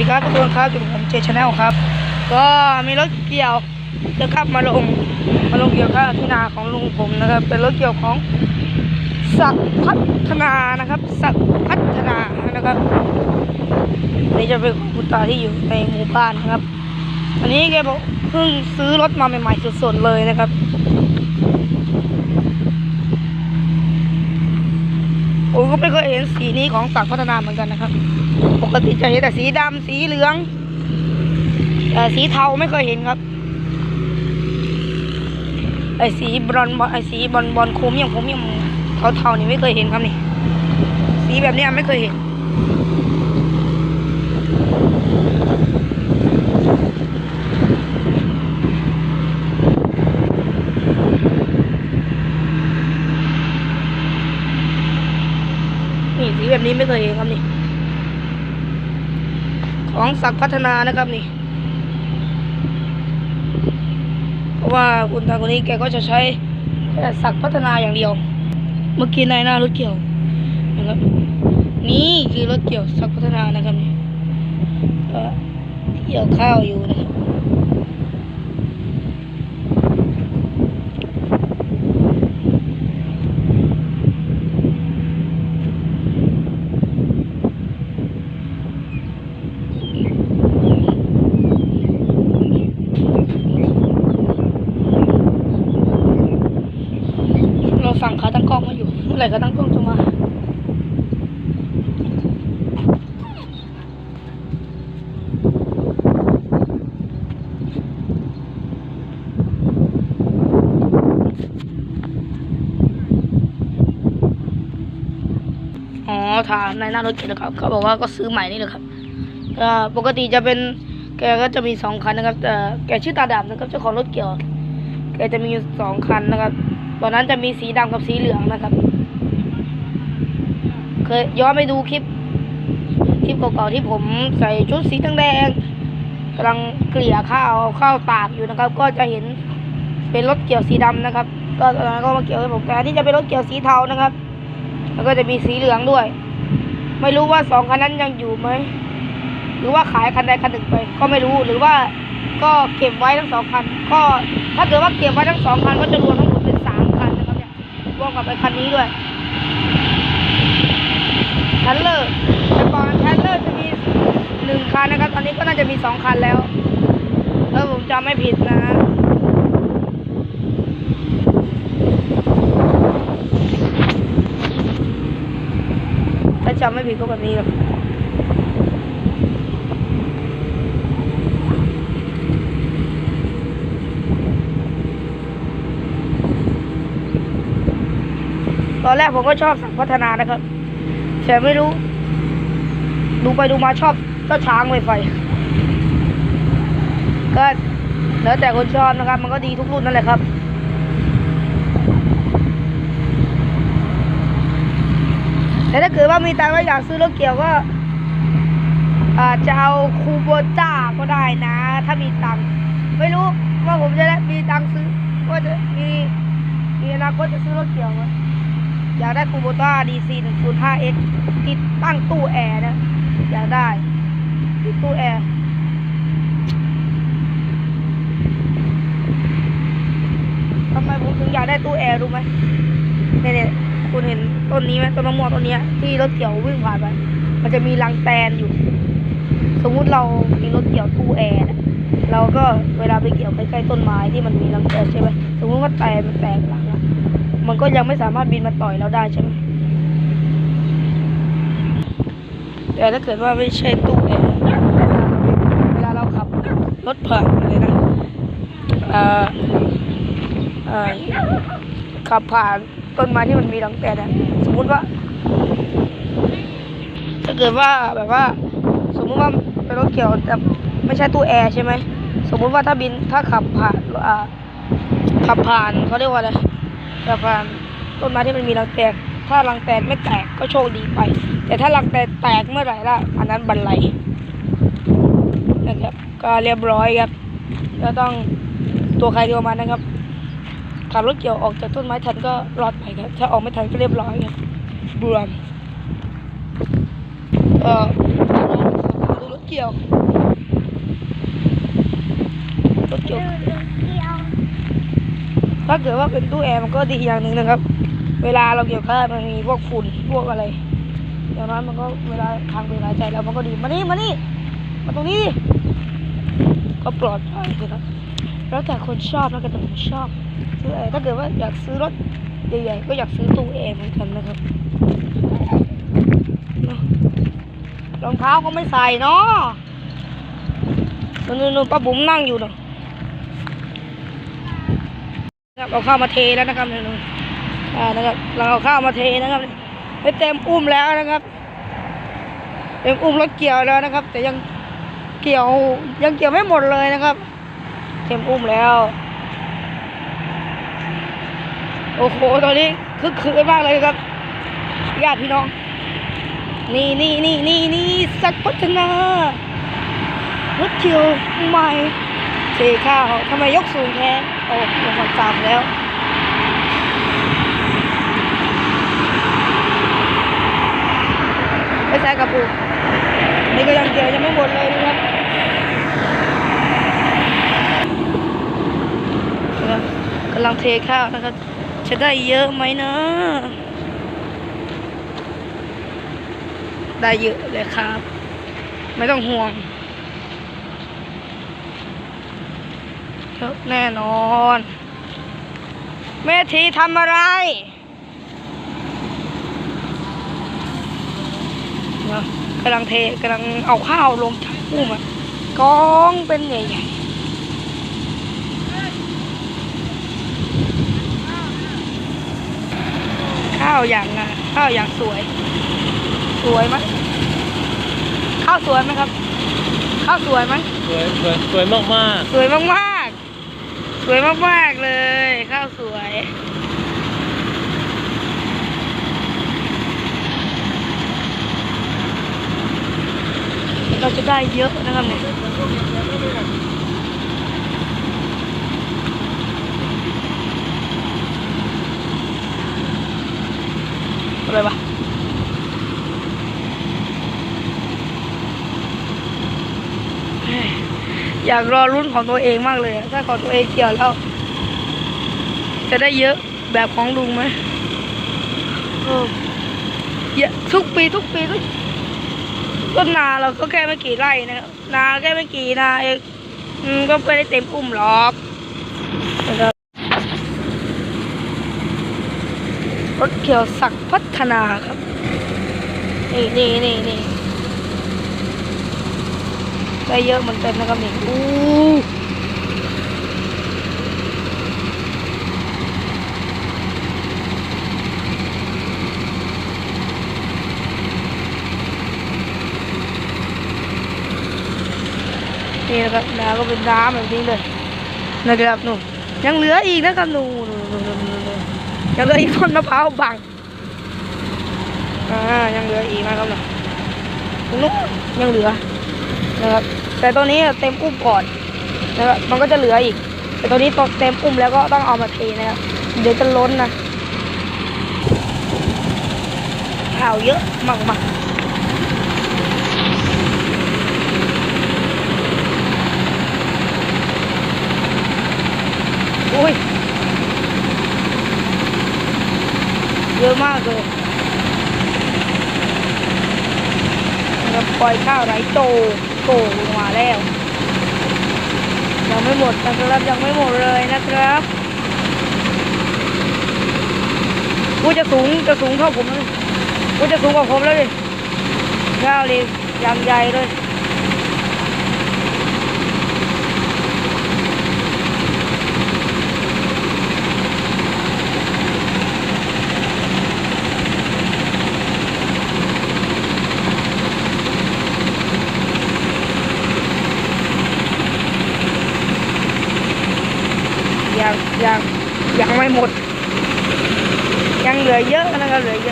ดีครับทุกคนครับอยู่ผมเจชแนลครับ ก็มีรถเกี่ยวจะขับมาลงมาลงเกี่ยวข้าวที่นาของลุงผมนะครับ เป็นรถเกี่ยวของสักดิ์พัฒนานะครับสักดิ์พัฒนานะครับนี่จะเป็นคุณตาที่อยู่ในหมู่บ้านนะครับ อันนี้แกบอกเพิ่งซื้อรถมาใหม่ๆสดๆเลยนะครับ ผมก็ไม่เคยเห็นสีนี้ของสักดิ์พัฒนาเหมือนกันนะครับ ปกติจะเห็นแต่สีดำสีเหลืองแต่สีเทาไม่เคยเห็นครับ ไอสีบรอนซ์ไอสีบอลบอลคุ้มอย่างผมอย่างเทาเทานี่ไม่เคยเห็นครับนี่ สีแบบนี้ไม่เคยเห็น นี่สี แบบนี้ไม่เคยเห็นครับนี่ ของศักพัฒนานะครับนี่ เพราะว่าคุณตาคนนี้แกก็จะใช้แค่ศักพัฒนาอย่างเดียว เมื่อกี้ในหน้ารถเกี่ยวนะครับ นี่คือรถเกี่ยวศักพัฒนานะครับนี่เกี่ยวข้าวอยู่นะครับ เราสั่งขาตั้งกล้ องมาอยู่เมื่อไหร่ขาตั้งกล้องจะมาอ๋อถามในหน้ารถเก๋งนะครับเขาบอกว่าก็ซื้อใหม่นี่แหละครับก็ปกติจะเป็นแกก็จะมีสองคันนะครับแต่แกชื่อตาดำนะครับเจ้าของรถเกี่ยว แกจะมีอยู่สองคันนะครับตอนนั้นจะมีสีดำกับสีเหลืองนะครับ เคยย้อนไปดูคลิป คลิปเก่าๆที่ผมใส่ชุดสีแดงกำลังเกลี่ยข้าวข้าวตากอยู่นะครับ ก็จะเห็นเป็นรถเกี่ยวสีดำนะครับ ก็ตอนนั้นก็มาเกี่ยวให้ผมแต่อันนี่จะเป็นรถเกี่ยวสีเทานะครับ แล้วก็จะมีสีเหลืองด้วย ไม่รู้ว่าสองคันนั้นยังอยู่ไหมหรือว่าขายคันใดคันหนึ่งไป ก็ไม่รู้หรือว่าก็เก็บไว้ทั้งสองคันก็ถ้าเกิดว่าเก็บไว้ทั้งสองคันก็จะรวมทั้งหมดเป็นสามคันนะครับเนี่ยรวมกับไอ้คันนี้ด้วย แทนเลอร์แต่ก่อนแทนเลอร์จะมีหนึ่งคันนะครับ ตอนนี้ก็น่าจะมีสองคันแล้วเออผมจำไม่ผิดนะถ้าจำไม่ผิดก็แบบนี้ครับตอนแรกผมก็ชอบสั่งพัฒนานะครับ แต่ไม่รู้ ดูไปดูมาชอบเจ้าช้างไวไฟ ก็แล้วแต่คนชอบนะครับ มันก็ดีทุกรุ่นนั่นแหละครับแต่ถ้าเกิดว่ามีตังค์แล้วอยากซื้อรถเกี่ยวก็อาจจะเอาคูโบต้าก็ได้นะ ถ้ามีตังค์ไม่รู้ว่าผมจะได้มีตังค์ซื้อว่าจะมีมีอนาคตจะซื้อรถเกี่ยวไหม อยากได้คูโบต้า DC 105X ติดตั้งตู้แอร์นะ อยากได้ติดตู้แอร์ทำไมผมถึงอยากได้ตู้แอร์รู้ไหมเนี่ยคุณเห็นต้นนี้ไหมต้นมะม่วงต้นนี้ที่รถเกี่ยววิ่งผ่านไป มันจะมีรังแตนอยู่ สมมุติเรามีรถเกี่ยวตู้แอร์นะเราก็เวลาไปเกี่ยวใกล้ๆต้นไม้ที่มันมีรังแตนใช่ไหมสมมติว่าแตนมันแตกหลังอะ มันก็ยังไม่สามารถบินมาต่อยเราได้ใช่ไหมแต่ถ้าเกิดว่าไม่ใช่ตู้แอร์เวลาเราขับรถผ่านเลยนะอ่อเอ่อขับผ่านต้นไม้ที่มันมีรังแตนะสมมุติว่า ถ้าเกิดว่าแบบว่า สมมุติว่าเป็นรถเกี่ยวแต่ไม่ใช่ตู้แอร์ใช่ไหมสมมุติว่าถ้าบินถ้าขับผ่านอ่าขับผ่านเขาเรียกว่าอะไร ขับผ่านต้นไม้ที่มันมีรังแตนถ้ารังแตนไม่แตกก็โชคดีไป แต่ถ้ารังแตนแตกเมื่อไหร่ล่ะอันนั้นบันไลนะครับ ก็เรียบร้อยครับแล้วต้องตัวใครตัวมันนะครับขับรถเกี่ยวออกจากต้นไม้ทันก็รอดไปครับ ถ้าออกไม่ทันก็เรียบร้อยครับบวมก็ดูรถเกี่ยวรถเกี่ยว ถ้าเกิดว่าเป็นตู้แอร์มันก็ดีอย่างหนึ่งนะครับ เวลาเราเกี่ยวข้าวมันมีพวกฝุ่นพวกอะไรอย่างน้อยมันก็เวลาทางเดินหายใจแล้วมันก็ดีมานี่มานี่มาตรงนี้ก็ปลอดภัยนะครับแล้วแต่คนชอบแล้วแต่ผมชอบซื้อแอร์ถ้าเกิดว่าอยากซื้อรถใหญ่ๆก็อยากซื้อตู้แอร์เหมือนกันนะครับรองเท้าก็ไม่ใส่เนาะนู่นๆป้าบุ๋มนั่งอยู่เนาะ นะครับ เอาข้าวมาเทแล้วนะครับนี่อ่านะครับเราเอาข้าวมาเทนะครับไปเต็มอุ้มแล้วนะครับเต็มอุ้มรถเกี่ยวแล้วนะครับ แต่ยังเกี่ยวยังเกี่ยวไม่หมดเลยนะครับเต็มอุ้มแล้ว โอ้โหตอนนี้คึกคืนมากเลยครับญาติพี่น้อง นี่นี่นี่นี่นี่สักพัฒนา รถเกี่ยวใหม่ เทข้าวทำไมยกสูงแค่โอ้ลงมาตามแล้วไปใส่กระปุกนี่ก็ยังเกียวยังไม่หมดเลยนะครับนะครับกำลังเทข้าวนะครับ จะได้เยอะไหมนะ ได้เยอะเลยครับ ไม่ต้องห่วง ครับแน่นอนแม่ทีทำอะไรเนอะกำลังเทกำลังเอาข้าวลงจากอุ้มอะกองเป็นใหญ่ๆข้าวอย่างงามข้าวอย่างสวย สวยไหมข้าวสวยไหมครับ ข้าวสวยไหมสวยสวยสวยมากมากสวยมากๆ สวยมากๆเลย ข้าวสวยเราจะได้เยอะนะครับเนี่ยอะไรวะ อยากรอรุ่นของตัวเองมากเลย ถ้าของตัวเองเกี่ยวแล้ว จะได้เยอะแบบของลุงไหมเออเยอะทุกปีทุกปีทุกต้นนาเราก็แค่ไม่กี่ไร่นะครับนาแค่ไม่กี่นาเองก็ไม่ได้เต็มอุ้มหรอกนะครับรถเขียวศักพัฒนาครับ นี่นี่นี่นี่ ได้เยอะเหมือนกันนะครับนี่อู้นี่นะครับน้ำก็เป็นน้ำแบบนี้เลยนะครับหนูยังเหลืออีกนะครับหนูยังเหลืออีกต้นมะพร้าวบังอ่ายังเหลืออีกนะครับหนูตรงนู้นยังเหลือ นะครับ แต่ตัวนี้เต็มอุ้มก่อนนะครับมันก็จะเหลืออีก แต่ตัวนี้ตกเต็มอุ้มแล้วก็ต้องเอามาเทนะครับ เดี๋ยวจะล้นนะข้าวเยอะมากมากอุ้ย เยอะมากเลยปล่อยข้าวไรโต โกงมาแล้ว ยังไม่หมดนะครับยังไม่หมดเลยนะครับกูจะสูงจะสูงเท่าผมเลยกูจะสูงกว่าผมแล้วดิข้าวเลยยังใหญ่เลย 안 Mẹ làm cái gì?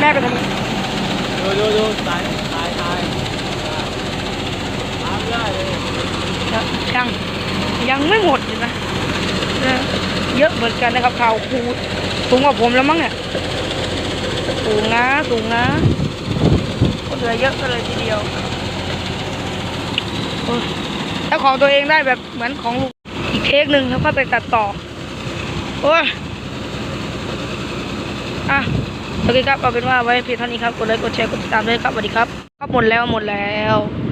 Mẹ cái gì? Rồi rồi rồi, tái tái tái. Làm cái? ทำอะไรแม่ไปทดูดูดูตายตายตายตามได้เลยำยังยังไม่หมดอยู่นะเยอะเหมือนกันนะครับข่าวครูสูงกว่าผมแล้วมั้งเนี่ยสูงนะสูงนะก็เหลือเยอะกันเลยทีเดียวโอ้ยถ้าของตัวเองได้แบบเหมือนของลุงอีกเทคหนึ่งแล้วค่อยไปตัดต่อโอ้ยอะโอเคครับเอาเป็นว่าไว้เพียงเท่านี้ครับกดไลค์กดแชร์กดติดตามด้วยครับสวัสดีครับครับหมดแล้วหมดแล้ว